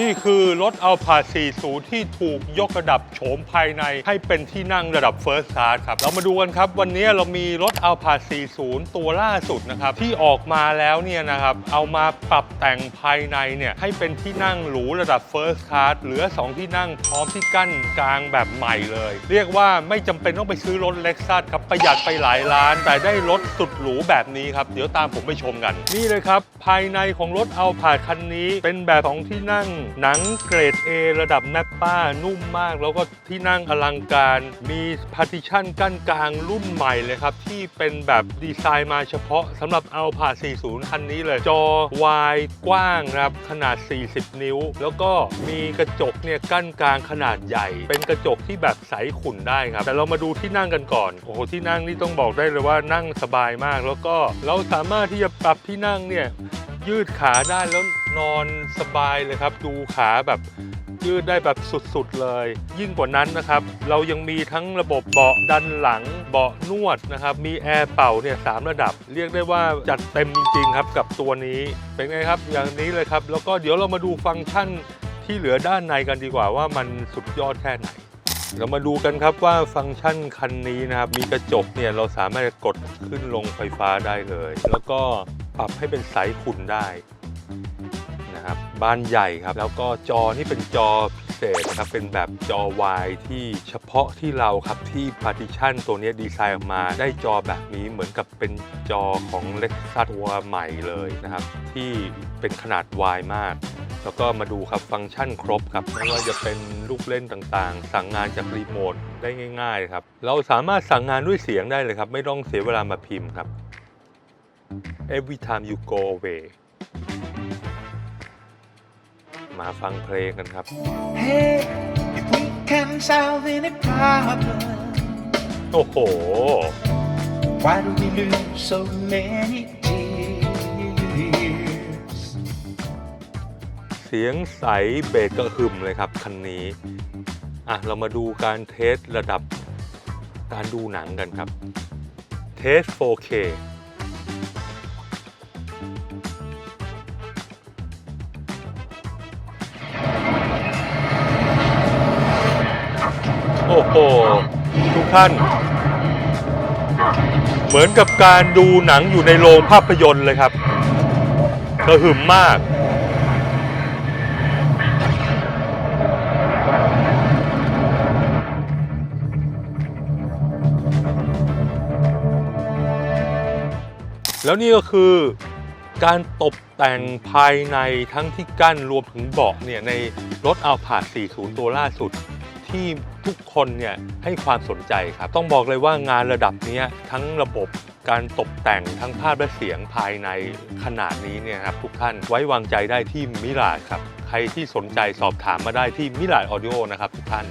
นี่คือรถอัลพา40 ที่ถูกยกระดับโฉมภายในให้เป็นที่นั่งระดับ First Class ครับ เรามาดูกันครับ วันนี้เรามีรถอัลพา40 ตัวล่าสุดนะครับ ที่ออกมาแล้วเนี่ยนะครับ เอามาปรับแต่งภายในเนี่ย ให้เป็นที่นั่งหรูระดับ First Class เหลือ 2 ที่นั่งพร้อมที่กั้นกลางแบบใหม่เลย เรียกว่าไม่จำเป็นต้องไปซื้อรถเล็กซัสครับประหยัดไปหลายล้าน แต่ได้รถสุดหรูแบบนี้ครับเดี๋ยวตามผมไปชมกัน นี่เลยครับภายในของรถอัลพาคันนี้เป็นแบบของที่นั่งหนังเกรด A ระดับแนปป้านุ่มมาก แล้วก็ที่นั่งอลังการมีพาร์ติชันกั้นกลางรุ่นใหม่เลยครับ ที่เป็นแบบดีไซน์มาเฉพาะสำหรับเอัลพา40 คันนี้เลย จอวายกว้างครับ ขนาด 40 นิ้ว แล้วก็มีกระจกเนี่ยกั้นกลางขนาดใหญ่ เป็นกระจกที่แบบใสขุ่นได้ครับ แต่เรามาดูที่นั่งกันก่อน โอ้โห ที่นั่งนี่ต้องบอกได้เลยว่านั่งสบายมาก แล้วก็เราสามารถที่จะปรับที่นั่งเนี่ยยืดขาได้แล้ว นอนสบายเลยครับ ดูขาแบบยืดได้แบบสุดๆเลย ยิ่งกว่านั้นนะครับ เรายังมีทั้งระบบเบาะดันหลัง เบาะนวดนะครับ มีแอร์เป่าเนี่ยสามระดับ เรียกได้ว่าจัดเต็มจริงๆครับกับตัวนี้ เป็นไงครับ อย่างนี้เลยครับ แล้วก็เดี๋ยวเรามาดูฟังก์ชันที่เหลือด้านในกันดีกว่าว่ามันสุดยอดแค่ไหนเรามาดูกันครับว่าฟังก์ชันคันนี้นะครับ มีกระจกเนี่ยเราสามารถกดขึ้นลงไฟฟ้าได้เลย แล้วก็ปรับให้เป็นสายขุ่นได้ นะครับบานใหญ่ครับ แล้วก็จอนี่เป็นจอพิเศษนะครับเป็นแบบจอวายที่เฉพาะที่เราครับที่ partition ตัวนี้ดีไซน์ออกมาได้จอแบบนี้เหมือนกับเป็นจอของ Lexus ตัวใหม่เลยนะครับ ที่เป็นขนาดวายมากแล้วก็มาดูครับฟังก์ชันครบครับไม่ว่าจะเป็นลูกเล่นต่างๆ สั่งงานจากรีโมทได้ง่ายๆครับ เราสามารถสั่งงานด้วยเสียงได้เลยครับ ไม่ต้องเสียเวลามาพิมพ์ครับ every time you go away มาฟังเพลงกันครับ Hey, if we can solve any problem, โอ้โห why do we lose so many tears? เสียงใสเบสก็หึมเลยครับคันนี้ อะ เรามาดูการเทสระดับการดูหนังกันครับ เทส 4K โอ้โห ทุกท่าน เหมือนกับการดูหนังอยู่ในโรงภาพยนตร์เลยครับกระหึ่มมากแล้วนี่ก็คือการตกแต่งภายในทั้งที่กั้นรวมถึงเบาะเนี่ยในรถ a l p a 40 ตัวล่าสุดที่ ทุกคนเนี่ยให้ความสนใจครับ ต้องบอกเลยว่างานระดับนี้ทั้งระบบการตกแต่งทั้งภาพและเสียงภายในขนาดนี้เนี่ยครับทุกท่านไว้วางใจได้ที่มิลาครับ ใครที่สนใจสอบถามมาได้ที่มิลาออดิโอนะครับทุกท่าน